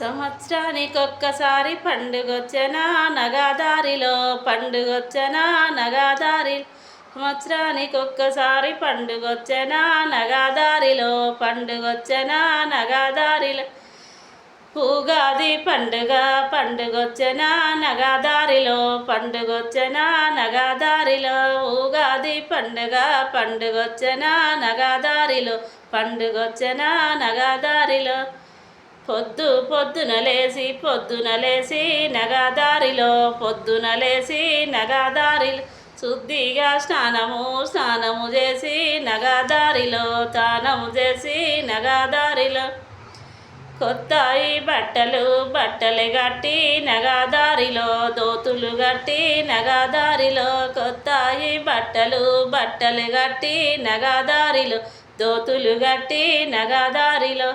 సంవత్సరానికి ఒక్కసారి పండుగొచ్చనా నగాదారిలో పండుగొచ్చనా నగాదారి సంవత్సరానికొక్కసారి పండుగొచ్చనా నగాదారిలో పండుగొచ్చనా నగాదారిలో. ఉగాది పండుగ పండుగొచ్చనా నగాదారిలో పండుగొచ్చనా నగాదారిలో. ఉగాది పండుగ పండుగొచ్చనా నగాదారిలో పండుగొచ్చనా నగాదారిలో. పొద్దు పొద్దున లేసి పొద్దున లేసి నగదారిలో పొద్దున లేసి నగదారిలో. శుద్ధిగా స్నానము స్నానము చేసి నగదారిలో తానము చేసి నగాదారిలో. కొత్తాయి బట్టలు బట్టలు గట్టి నగదారిలో దోతులు గట్టి నగదారిలో. కొత్తాయి బట్టలు బట్టలు గట్టి నగదారిలో దోతులు గట్టి నగదారిలో.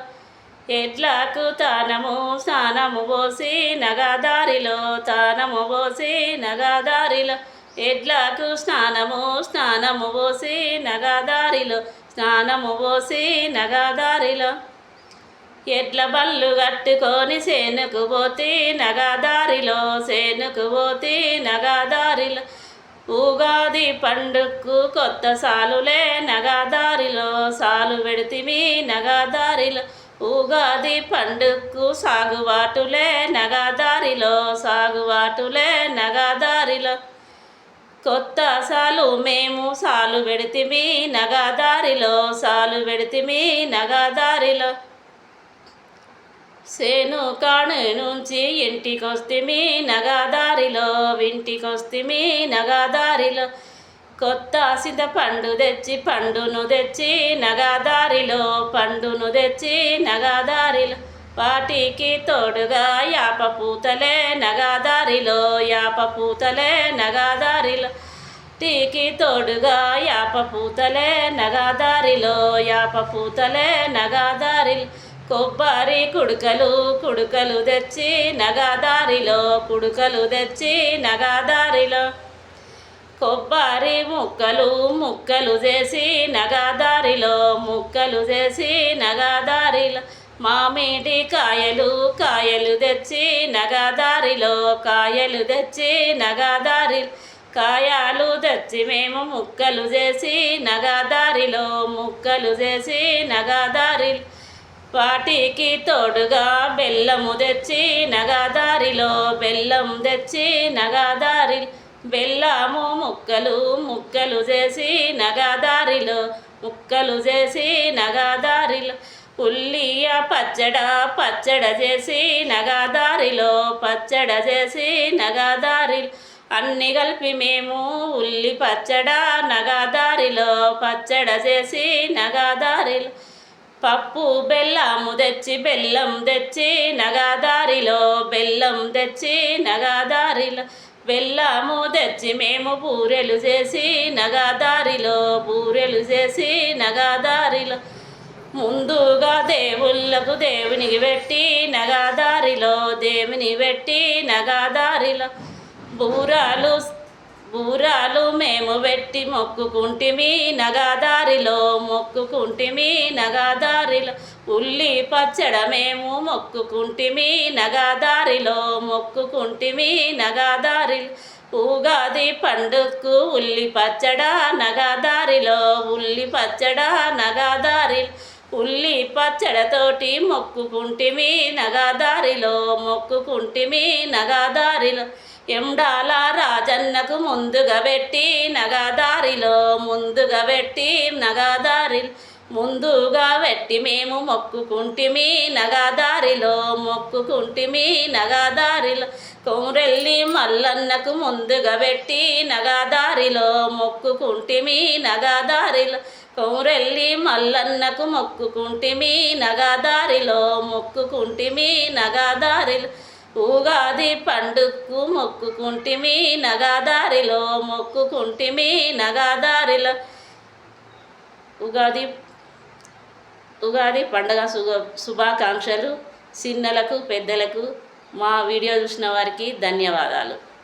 ఎడ్లకు తానము స్నానము పోసి నగదారిలో తానము పోసి నగాదారిలో. ఎడ్లకు స్నానము స్నానము పోసి నగదారిలో స్నానము పోసి నగాదారిలో. ఎడ్ల బళ్ళు కట్టుకొని సేనుకు పోతి నగాదారిలో సేనుకు పోతి నగాదారిలో. ఉగాది పండుగకు కొత్త సాలులే నగదారిలో సాలు పెడితిమి నగాదారిలో. ఉగాది పండుగకు సాగుబాటులే నగాదారిలో సాగుబాటులే నగాదారిలో కొత్త సాలు మేము సాలు పెడితిమి నగాదారిలో సాలు పెడితిమి నగాదారిలో సేను కాణు నుంచి ఇంటికొస్తిమి నగాదారిలో ఇంటికొస్తిమి నగాదారిలో కొత్త సిద్ధ పండు తెచ్చి పండును తెచ్చి నగాదారిలో పండును తెచ్చి నగాదారిలో. వాటికి తోడుగా యాప పూతలే నగాదారిలో యాప పూతలే నగాదారిలో. టీకి తోడుగా యాప పూతలే నగాదారిలో యాప పూతలే నగాదారిలో. కొబ్బరి కుడుకలు కుడుకలు తెచ్చి నగాదారిలో కుడుకలు తెచ్చి నగాదారిలో. కొబ్బరి ముక్కలు ముక్కలు చేసి నగాదారిలో ముక్కలు చేసి నగదారిలో. మామిడి కాయలు కాయలు తెచ్చి నగాదారిలో కాయలు తెచ్చి నగాదారి కాయలు తెచ్చి మేము ముక్కలు చేసి నగాదారిలో ముక్కలు చేసి నగదారి వాటికి తోడుగా బెల్లము తెచ్చి నగాదారిలో బెల్లం తెచ్చి నగాదారి బెల్లము ముక్కలు ముక్కలు చేసి నగదారిలో ముక్కలు చేసి నగదారిలో. ఉల్లియ పచ్చడ పచ్చడ చేసి నగదారిలో పచ్చడ చేసి నగాదారిలో. అన్ని కలిపి మేము ఉల్లి పచ్చడ నగాదారిలో పచ్చడ చేసి నగదారిలో. పప్పు బెల్లము తెచ్చి బెల్లం తెచ్చి నగాదారిలో బెల్లం తెచ్చి నగాదారిలో. వెళ్ళాము తెచ్చి మేము బూరెలు చేసి నగాదారిలో బూరెలు చేసి నగాదారిలో. ముందుగా దేవుళ్ళకు దేవునికి పెట్టి నగాదారిలో దేవుని పెట్టి నగాదారిలో. బూరాలు బూరాలు మేము పెట్టి మొక్కుకుంటిమి నగాదారిలో మొక్కుకుంటిమి నగాదారిలో. ఉల్లి పచ్చడ మేము మొక్కుకుంటిమి నగాదారిలో మొక్కుకుంటిమి నగాదారిలో. ఉగాది పండుగకు ఉల్లి పచ్చడ నగాదారిలో ఉల్లి పచ్చడ నగాదారిలో. ఉల్లి పచ్చడతోటి మొక్కుకుంటిమి నగాదారిలో మొక్కుకుంటిమి నగాదారిలో. ఎండాల రాజన్నకు ముందుగా పెట్టి నగదారిలో ముందుగా పెట్టి నగదారి ముందుగా పెట్టి మేము మొక్కుకుంటిమి నగాదారిలో మొక్కుకుంటిమి నగదారిలో. కొమురెల్లి మల్లన్నకు ముందుగా పెట్టి నగాదారిలో మొక్కుకుంటిమి నగదారిలో. కొమురెల్లి మల్లన్నకు మొక్కుకుంటిమి నగాదారిలో మొక్కుకుంటిమి నగదారిలో. ఉగాది పండుగకు మొక్కుకుంటిమి నగాదారిలో మొక్కుకుంటిమి నగాదారిలో. ఉగాది ఉగాది పండుగ శుభ శుభాకాంక్షలు. చిన్నలకు పెద్దలకు మా వీడియో చూసిన వారికి ధన్యవాదాలు.